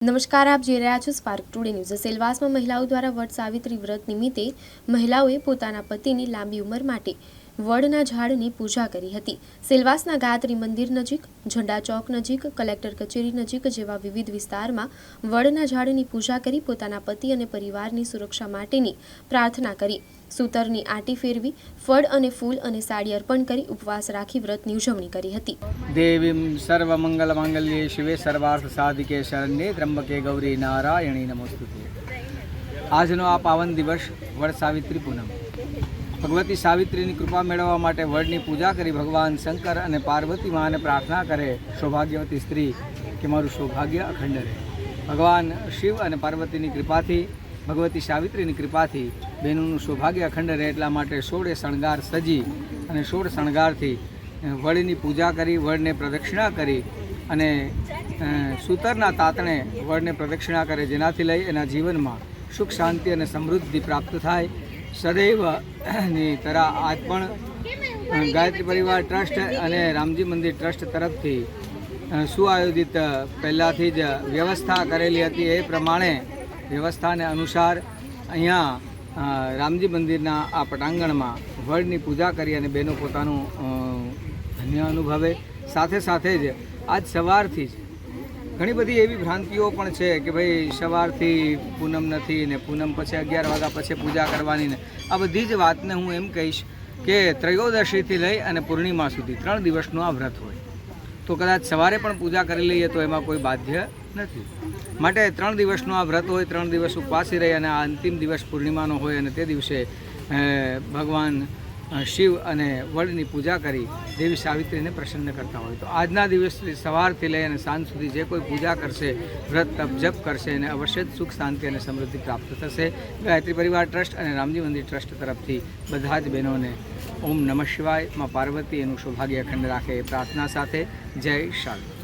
નમસ્કાર, આપ જોઈ રહ્યા છો સ્પાર્ક ટુડે ન્યૂઝ સેલવાસમાં મહિલાઓ દ્વારા વડ સાવિત્રી વ્રત નિમિત્તે મહિલાઓએ પોતાના પતિની લાંબી ઉંમર માટે વડના ઝાડની પૂજા કરી હતી. સેલવાસના ગાયત્રી મંદિર નજીક, ઝંડા ચોક નજીક, કલેક્ટર કચેરી નજીક જેવા વિવિધ વિસ્તારમાં વડના ઝાડની પૂજા કરી પોતાના પતિ અને પરિવારની સુરક્ષા માટેની પ્રાર્થના કરી. સૂતરની આંટી ફેરવી, ફળ અને ફૂલ અને સાડી અર્પણ કરી ઉપવાસ રાખી વ્રતની ઉજવણી કરી હતી. દેવીમ સર્વમંગલમાંગલ્યે શિવે સર્વાર્થ સાધિકે શરણ્યે ત્રંબકે ગૌરી નારાયણી નમસ્તુતે. આજનો આ પાવન દિવસ વડ સાવિત્રી પૂનમ. ભગવતી સાવિત્રીની કૃપા મેળવવા માટે વડની પૂજા કરી ભગવાન શંકર અને પાર્વતી માને પ્રાર્થના કરે, સૌભાગ્યવતી સ્ત્રી, કે મારું સૌભાગ્ય અખંડ રહે. ભગવાન શિવ અને પાર્વતીની કૃપાથી, ભગવતી સાવિત્રીની કૃપાથી બહેનોનું સૌભાગ્ય અખંડ રહે એટલા માટે સોળે શણગાર સજી અને સોળ શણગારથી વડની પૂજા કરી, વડને પ્રદક્ષિણા કરી અને સૂતરના તાતણે વડને પ્રદક્ષિણા કરે જેનાથી લઈ એના જીવનમાં સુખ, શાંતિ અને સમૃદ્ધિ પ્રાપ્ત થાય. સદૈવની તરા આજ પણ ગાયત્રી પરિવાર ટ્રસ્ટ અને રામજી મંદિર ટ્રસ્ટ તરફથી સુઆયોજિત પહેલાંથી જ વ્યવસ્થા કરેલી હતી. એ પ્રમાણે વ્યવસ્થાને અનુસાર અહીંયા રામજી મંદિરના આ પટાંગણમાં વડની પૂજા કરી અને બહેનો પોતાનું ધન્ય અનુભવે. સાથે સાથે જ આજ સવારથી જ ઘણી બધી એવી ભ્રાંતિઓ પણ છે કે ભાઈ સવારથી પૂનમ નથી ને પૂનમ પછી અગિયાર વાગ્યા પછી પૂજા કરવાની ને, આ બધી જ વાતને હું એમ કહીશ કે ત્રયોદશીથી લઈ અને પૂર્ણિમા સુધી ત્રણ દિવસનું આ વ્રત હોય. તો કદાચ સવારે પણ પૂજા કરી લઈએ તો એમાં કોઈ બાધ્ય નથી. માટે ત્રણ દિવસનું આ વ્રત હોય, ત્રણ દિવસ ઉપવાસી રહી અને આ અંતિમ દિવસ પૂર્ણિમાનો હોય અને તે દિવસે ભગવાન શિવ અને વડની પૂજા કરી દેવી સાવિત્રીને પ્રસન્ન કરતા હોય. તો આજના દિવસથી સવારથી લઈ અને સાંજ સુધી જે કોઈ પૂજા કરશે, વ્રત, તપ, જપ કરશે, એને અવશ્ય સુખ, શાંતિ અને સમૃદ્ધિ પ્રાપ્ત થશે. ગાયત્રી પરિવાર ટ્રસ્ટ અને રામજી મંદિર ટ્રસ્ટ તરફથી બધા જ બહેનોને ઓમ નમઃ શિવાય. માં પાર્વતી એનું સૌભાગ્ય અખંડ રાખે એ પ્રાર્થના સાથે. જય શાંતિ